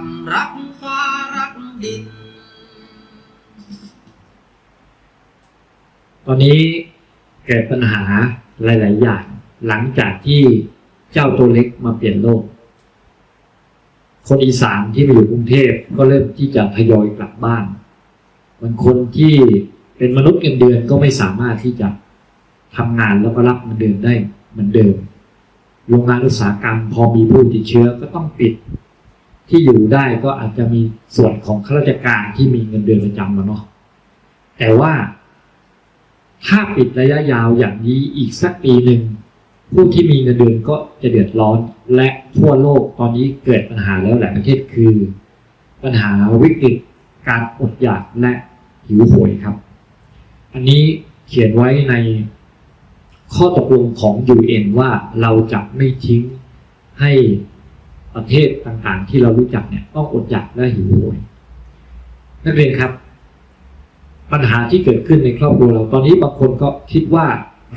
สิกรรมรักฟ้ารักดิน ตอนนี้เกิดปัญหาหลาย ๆ อย่าง หลังจากที่เจ้าตัวเล็กมาเปลี่ยนโลก คนอีสานที่มาอยู่กรุงเทพก็เริ่มที่จะทยอยกลับบ้านบางคนที่เป็นมนุษย์เงินเดือนก็ไม่สามารถที่จะทำงานแล้วก็รับเงินเดือนได้เหมือนเดิม โรงงานอุตสาหกรรมพอมีผู้ติดเชื้อก็ต้องปิด ที่อยู่ได้ก็อาจจะมีส่วนของข้าราชการที่มีเงินเดือนประจำมาเนาะแต่ว่าถ้าปิดระยะยาวอย่างนี้อีกสักปีหนึ่งผู้ที่มีเงินเดือนก็จะเดือดร้อน และทั่วโลกตอนนี้เกิดปัญหาแล้วหลายประเทศคือ ปัญหาวิกฤตการอดอยากและหิวโหยครับ อันนี้เขียนไว้ในข้อตกลงของ UN ว่าเราจะไม่ทิ้งให้ ประเทศต่างๆ ที่เรารู้จักเนี่ยต้องอดอยากและหิวโหยนักเรียนครับ ปัญหาที่เกิดขึ้นในครอบครัวเราตอนนี้บางคนก็คิดว่า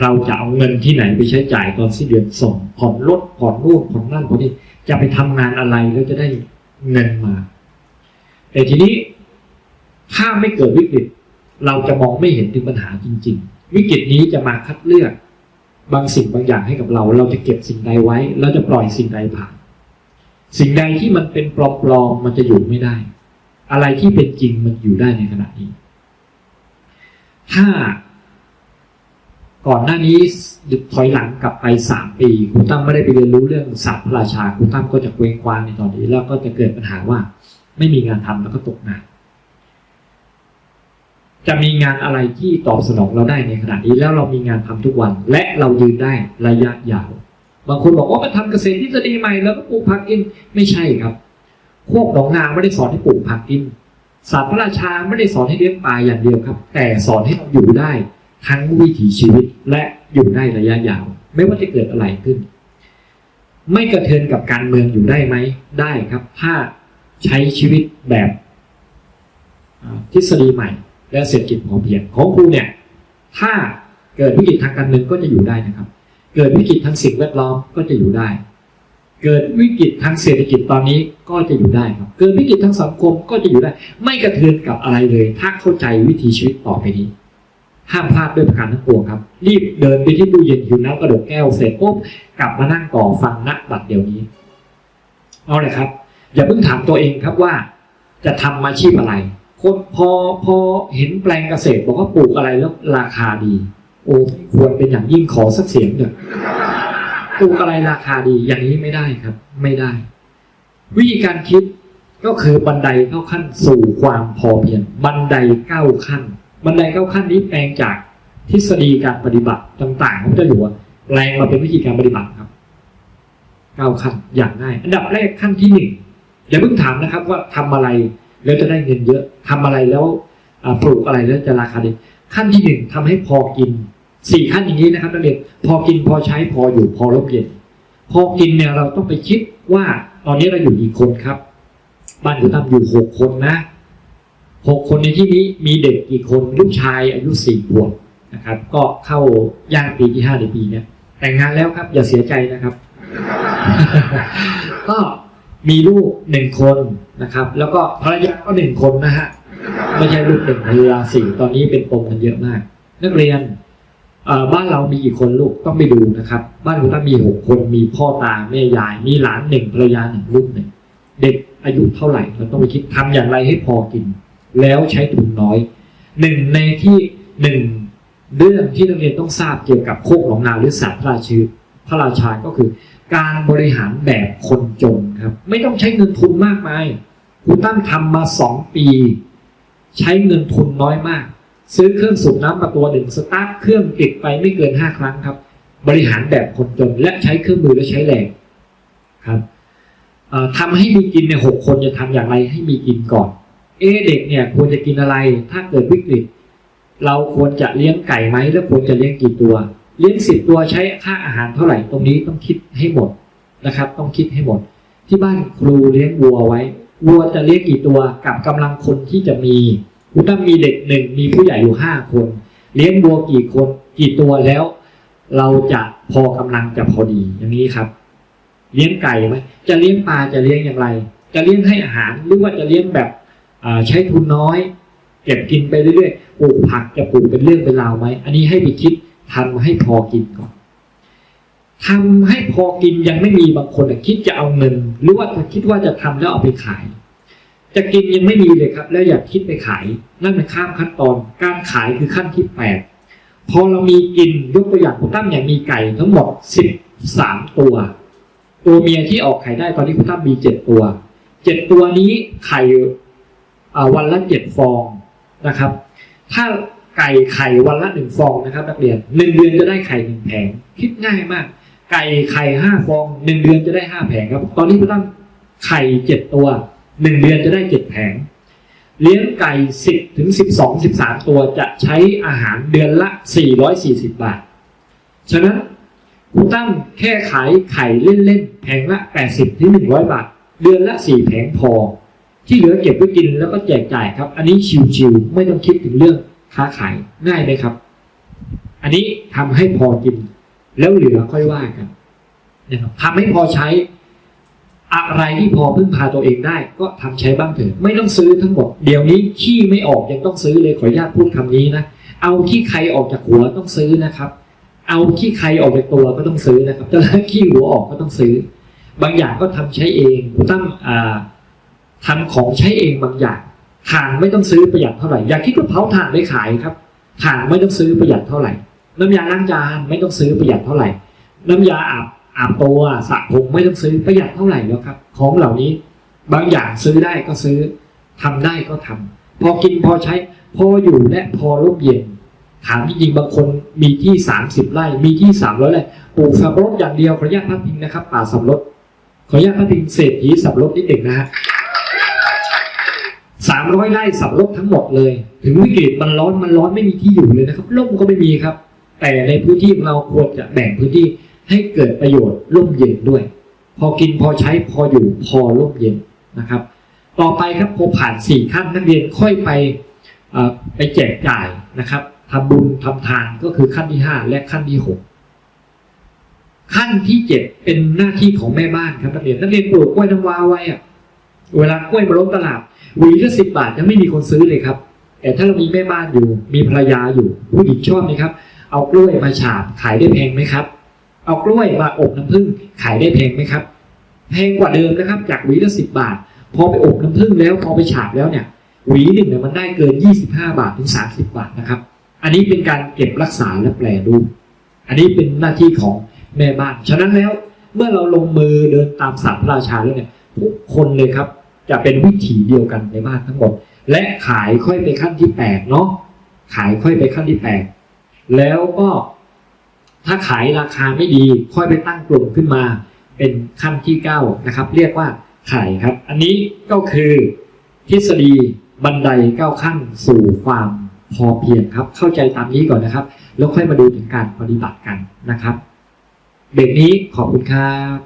เราจะเอาเงินที่ไหนไปใช้จ่ายตอนสิ้นเดือนส่งผ่อนรถผ่อนนู่นผ่อนนั่นผ่อนนี่จะไปทำงานอะไรแล้วจะได้เงินมา แต่ทีนี้ถ้าไม่เกิดวิกฤต เราจะมองไม่เห็นถึงปัญหาจริง ๆ วิกฤตนี้จะมาคัดเลือก บางสิ่งบางอย่างให้กับเรา เราจะเก็บสิ่งใดไว้ เราจะปล่อยสิ่งใดผ่าน สิ่งใดที่มันเป็นปลอมๆมันจะอยู่ไม่ได้ อะไรที่เป็นจริงมันอยู่ได้ในขณะนี้ ถ้า ก่อนหน้านี้ถอยหลังกลับไปสามปีครูตั้มไม่ได้ไปเรียนรู้เรื่องศาสตร์พระราชาครูตั้มก็จะเคว้งคว้างในตอนนี้ แล้วก็จะเกิดปัญหาว่า ไม่มีงานทำแล้วก็ตกงานจะมีงานอะไรที่ตอบสนองเราได้ในขณะนี้แล้วเรามีงานทำทุกวัน และเรายืนได้ระยะยาว บางคนบอกว่ามาทำเกษตรทฤษฎีใหม่แล้วก็ปลูกผักกินไม่ใช่ครับโคกหนองนาไม่ได้สอนให้ปลูกผักกินศาสตร์พระราชาไม่ได้สอนให้เลี้ยงปลาอย่างเดียวครับ แต่สอนให้เราอยู่ได้ทั้งวิถีชีวิตและอยู่ได้ระยะยาว ไม่ว่าจะเกิดอะไรขึ้น ไม่กระเทือนกับการเมืองอยู่ได้ไหมได้ครับ ถ้าใช้ชีวิตแบบทฤษฎีใหม่ และเศรษฐกิจพอเพียงของครูเนี่ย ถ้าเกิดวิกฤตทางการเมืองก็จะอยู่ได้นะครับ เกิดวิกฤตทางสิ่งแวดล้อมก็จะอยู่ได้ เกิดวิกฤตทางเศรษฐกิจตอนนี้ก็จะอยู่ได้ครับ เกิดวิกฤตทางสังคมก็จะอยู่ได้ ไม่กระเทือนกับอะไรเลย ถ้าเข้าใจวิถีชีวิตต่อไปนี้ ห้ามพลาดด้วยประการทั้งปวงครับ รีบเดินไปที่ตู้เย็นหิวน้ำกระดกแก้วเสร็จปุ๊บกลับมานั่งต่อฟังณบัดเดี๋ยวนี้ เอาเลยครับ อย่าเพิ่งถามตัวเองครับว่า จะทำอาชีพอะไรคนพอพอเห็นแปลงเกษตรบอกว่าปลูกอะไรแล้วราคาดี โอ้ควรเป็นอย่างยิ่งขอสักเสียงเถอะปลูกอะไรราคาดีอย่างนี้ไม่ได้ครับ ไม่ได้ วิธีการคิดก็คือบันไดเข้าขั้นสู่ความพอเพียงบันไดเก้าขั้น บันไดเก้าขั้นนี้แปลงจากทฤษฎีการปฏิบัติต่างๆของเจ้าอยู่หัวแปลงมาเป็นวิธีการปฏิบัติครับเก้าขั้นอย่างง่ายอันดับแรกขั้นที่หนึ่งอย่าเพิ่งถามนะครับว่าทำอะไรแล้วจะได้เงินเยอะทำอะไรแล้วปลูกอะไรแล้วจะราคาดี ขั้นที่หนึ่งทำให้พอกินสี่ขั้นอย่างนี้นะครับนักเรียนพอกินพอใช้พออยู่พอร่มเย็นพอกินเนี่ยเราต้องไปคิดว่าตอนนี้เราอยู่กี่คนครับ บ้านคุณตั้มอยู่หกคนนะหกคนในที่นี้มีเด็กกี่คนลูกชายอายุสี่ขวบนะครับ ก็เข้าย่างปีที่ห้าในปีเนี้ยแต่งงานแล้วครับ อย่าเสียใจนะครับ ก็มีลูกหนึ่งคนนะครับ แล้วก็ภรรยาก็หนึ่งคนนะฮะ ไม่ใช่ลูกหนึ่งภรราสี่ตอนนี้เป็นปมกันเยอะมาก นักเรียนบ้านเรามีกี่คนลูกต้องไปดูนะครับ บ้านคุณตั้มมีหกคนมีพ่อตาแม่ยาย มีหลานหนึ่งภรรยาหนึ่งลูกหนึ่งเด็กอายุเท่าไหร่เราต้องไปคิดทำอย่างไรให้พอกิน แล้วใช้ทุนน้อยหนึ่งในที่หนึ่งเรื่องที่นักเรียนต้องทราบเกี่ยวกับโคกหนองนาหรือศาสตร์พระราชือพระราชาก็คือ การบริหารแบบคนจนครับ ไม่ต้องใช้เงินทุนมากมายคุณตั้งทำมาสองปี ใช้เงินทุนน้อยมาก ซื้อเครื่องสูบน้ำมาตัวหนึ่งสตาร์ทเครื่องติดไปไม่เกินห้าครั้งครับ บริหารแบบคนจนและใช้เครื่องมือและใช้แรงครับเอ่อทำให้มีกินเนี่ยหกคนจะทำอย่างไรให้มีกินก่อน เอเด็กเนี่ยควรจะกินอะไรถ้าเกิดวิกฤต เราควรจะเลี้ยงไก่ไหมแล้วควรจะเลี้ยงกี่ตัว เลี้ยงสิบตัวใช้ค่าอาหารเท่าไหร่ตรงนี้ต้องคิดให้หมดนะครับ ต้องคิดให้หมด ที่บ้านครูเลี้ยงวัวไว้ วัวจะเลี้ยงกี่ตัวกับกำลังคนที่จะมีคุณต้องมีเด็กหนึ่งมีผู้ใหญ่อยู่ห้าคน เลี้ยงวัวกี่คนกี่ตัวแล้ว เราจะพอกำลังจะพอดีอย่างนี้ครับ เลี้ยงไก่ไหมจะเลี้ยงปลาจะเลี้ยงอย่างไร จะเลี้ยงให้อาหารหรือว่าจะเลี้ยงแบบใช้ทุนน้อย เก็บกินไปเรื่อยๆปลูกผักจะปลูกเป็นเรื่องเป็นราวไหมอันนี้ให้ไปคิดทำให้พอกินก่อน ทำให้พอกินยังไม่มีบางคนคิดจะเอาเงิน หรือว่าจะคิดว่าจะทำแล้วเอาไปขาย จะกินยังไม่มีเลยครับ แล้วอยากคิดไปขาย นั่นเป็นข้ามขั้นตอน การขายคือขั้นที่แปดพอเรามีกินยกตัวอย่างคุณตั้มอย่างมีไก่ทั้งหมดสิบสามตัว ตัวเมียที่ออกไข่ได้ตอนนี้คุณตั้มมีเจ็ดตัวเจ็ดตัวนี้ไข่วันละเจ็ดฟองนะครับ ถ้าไก่ไข่วันละหนึ่งฟองนะครับนักเรียนหนึ่งเดือนจะได้ไข่หนึ่งแผงคิดง่ายมาก ไก่ไข่ห้าฟองหนึ่งเดือนจะได้ห้าแผงครับ ตอนนี้คุณตั้มไข่เจ็ดตัวหนึ่งเดือนจะได้เจ็ดแผง เลี้ยงไก่สิบถึงสิบสองสิบสามตัวจะใช้อาหารเดือนละสี่ร้อยสี่สิบบาท ฉะนั้นคุณตั้มแค่ขายไข่เล่นๆแผงละแปดสิบถึงหนึ่งร้อยบาท เดือนละสี่แผงพอ ที่เหลือเก็บไว้กินแล้วก็แจกจ่ายครับ อันนี้ชิวๆไม่ต้องคิดถึงเรื่องค้าขายง่ายไหมครับ อันนี้ทำให้พอกิน แล้วเหลือค่อยว่ากันนะครับทำให้พอใช้อะไรที่พอพึ่งพาตัวเองได้ ก็ทำใช้บ้างเถอะ ไม่ต้องซื้อทั้งหมด เดี๋ยวนี้ขี้ไม่ออกยังต้องซื้อเลยขออนุญาตพูดคำนี้นะเอาขี้ใครออกจากหัวต้องซื้อนะครับ เอาขี้ใครออกจากตัวก็ต้องซื้อนะครับแต่ถ้าขี้หัวออกก็ต้องซื้อ บางอย่างก็ทำใช้เองตั้งอ่าทำของใช้เองบางอย่างถ่านไม่ต้องซื้อประหยัดเท่าไหร่อย่าคิดว่าเผาถ่านไปขายครับถ่านไม่ต้องซื้อประหยัดเท่าไหร่ น้ำยาล้างจานไม่ต้องซื้อประหยัดเท่าไหร่ น้ำยาอาบอาบตัวสระผมไม่ต้องซื้อประหยัดเท่าไหร่แล้วครับ ของเหล่านี้บางอย่างซื้อได้ก็ซื้อทำได้ก็ทำพอกินพอใช้ พออยู่และพอร่มเย็น ถามจริงๆบางคนมีที่สามสิบไร่มีที่สามร้อยไร่ปลูกสับปะรดอย่างเดียวขออนุญาตพัดพิงนะครับป่าสับปะรดขออนุญาตพัดพิงเศรษฐีสับปะรดนิดหนึ่งนะฮะสามร้อยไร่สับปะรดทั้งหมดเลย ถึงวิกฤตมันร้อนมันร้อนไม่มีที่อยู่เลยนะครับร่มก็ไม่มีครับ แต่ในพื้นที่เราควรจะแบ่งพื้นที่ให้เกิดประโยชน์ร่มเย็นด้วย พอกินพอใช้พออยู่พอร่มเย็นนะครับ ต่อไปครับพอผ่านสี่ขั้นนักเรียนค่อยไปไปแจกจ่ายนะครับทำบุญทำทานก็คือขั้นที่ห้าและขั้นที่หกขั้นที่เจ็ดเป็นหน้าที่ของแม่บ้านครับนักเรียนนักเรียนปลูกกล้วยน้ำว้าไว้อะเวลากล้วยมาล้มตลาดหวีละสิบบาทยังไม่มีคนซื้อเลยครับแต่ถ้าเรามีแม่บ้านอยู่ มีภรรยาอยู่ผู้หญิงชอบไหมครับ เอากล้วยมาฉาบขายได้แพงไหมครับ เอากล้วยมาอบน้ำผึ้งขายได้แพงไหมครับ แพงกว่าเดิมนะครับ จากหวีละสิบบาท พอไปอบน้ำผึ้งแล้วพอไปฉาบแล้วเนี่ยหวีหนึ่งเนี่ยมันได้เกิน 25 บาทถึง 30 บาทนะครับ อันนี้เป็นการเก็บรักษาและแปลรูป อันนี้เป็นหน้าที่ของแม่บ้าน ฉะนั้นแล้วเมื่อเราลงมือเดินตามศาสตร์พระราชาแล้วเนี่ยทุกคนเลยครับจะเป็นวิถีเดียวกันในบ้านทั้งหมด และขายค่อยไปขั้นที่แปดเนาะขายค่อยไปขั้นที่แปด แล้วก็ถ้าขายราคาไม่ดีค่อยไปตั้งกลุ่มขึ้นมา เป็นขั้นที่เก้านะครับ เรียกว่าขายครับ อันนี้ก็คือทฤษฎีบันไดเก้าขั้นสู่ความพอเพียงครับ เข้าใจตามนี้ก่อนนะครับ แล้วค่อยมาดูถึงการปฏิบัติกันนะครับเบรกนี้ขอบคุณครับ